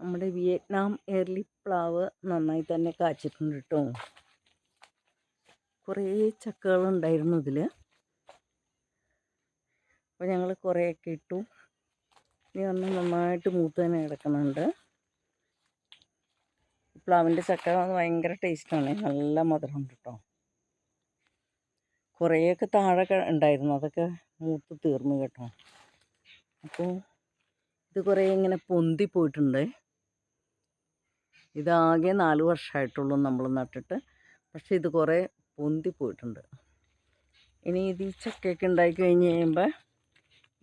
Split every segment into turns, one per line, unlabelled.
നമ്മുടെ Vietnam early പ്ലാവ് നന്നായി തന്നെ കാച്ചിട്ടുണ്ട് കേട്ടോ കുറേ ചക്കകളുണ്ടായിരുന്നു ഇതിൽ അപ്പോൾ ഞങ്ങൾ കുറേയൊക്കെ ഇട്ടു. ഇനി ഒന്ന് നന്നായിട്ട് മൂത്ത് തന്നെ കിടക്കുന്നുണ്ട്. പ്ലാവിന്റെ ചക്ക ഭയങ്കര ടേസ്റ്റാണ് നല്ല മധുരമുണ്ട് കേട്ടോ കുറേയൊക്കെ താഴെ ഉണ്ടായിരുന്നു. അതൊക്കെ മൂത്ത് തീർന്നു കേട്ടോ. അപ്പോൾ ഇത് കുറേ ഇങ്ങനെ പൊന്തി പോയിട്ടുണ്ട്. ഇതാകെ നാല് വർഷമായിട്ടുള്ളൂ നമ്മൾ നട്ടിട്ട്. പക്ഷെ ഇത് കുറേ പൊന്തി പോയിട്ടുണ്ട്. ഇനി ഇത് ഈ ചക്കയൊക്കെ ഉണ്ടായി കഴിഞ്ഞ് കഴിയുമ്പോൾ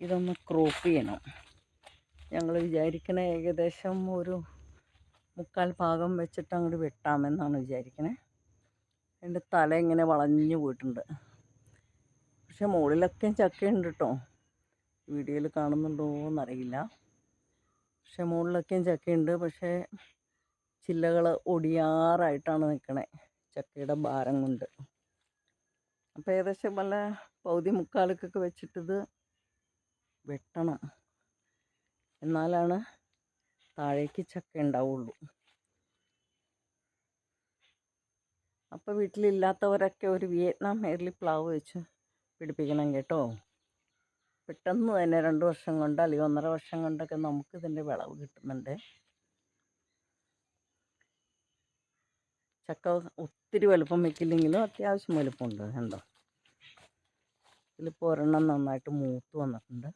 ഇതൊന്ന് ക്രോപ്പ് ചെയ്യണം. ഞങ്ങൾ വിചാരിക്കണ ഏകദേശം ഒരു മുക്കാൽ ഭാഗം വെച്ചിട്ട് അങ്ങോട്ട് വെട്ടാമെന്നാണ് വിചാരിക്കണേ. എന്റെ തല ഇങ്ങനെ വളഞ്ഞു പോയിട്ടുണ്ട്. പക്ഷെ മുകളിലൊക്കെ ചക്കയുണ്ട് കേട്ടോ വീഡിയോയിൽ കാണുന്നുണ്ടോ എന്നറിയില്ല പക്ഷെ മുകളിലൊക്കെയും ചക്കയുണ്ട്. പക്ഷേ ചില്ലകൾ ഒടിയാറായിട്ടാണ് നിൽക്കണേ ചക്കയുടെ ഭാരം കൊണ്ട്. അപ്പോൾ ഏകദേശം വല്ല പൗതി മുക്കാലൊക്കെ വെച്ചിട്ടിത് വെട്ടണം. എന്നാലാണ് താഴേക്ക് ചക്ക ഉണ്ടാവുള്ളൂ. അപ്പോൾ വീട്ടിലില്ലാത്തവരൊക്കെ ഒരു വിയറ്റ്നാം എയർലി പ്ലാവ് വെച്ച് പിടിപ്പിക്കണം കേട്ടോ. പെട്ടെന്ന് തന്നെ രണ്ട് വർഷം കൊണ്ട് അല്ലെങ്കിൽ ഒന്നര വർഷം കൊണ്ടൊക്കെ നമുക്ക് ഇതിന്റെ വിളവ് കിട്ടുന്നുണ്ട്. ചക്ക ഒത്തിരി വലുപ്പം വെക്കില്ലെങ്കിലും അത്യാവശ്യം വലുപ്പമുണ്ട് കണ്ടോ? ഇതിലിപ്പോൾ ഒരെണ്ണം നന്നായിട്ട് മൂത്ത് വന്നിട്ടുണ്ട്.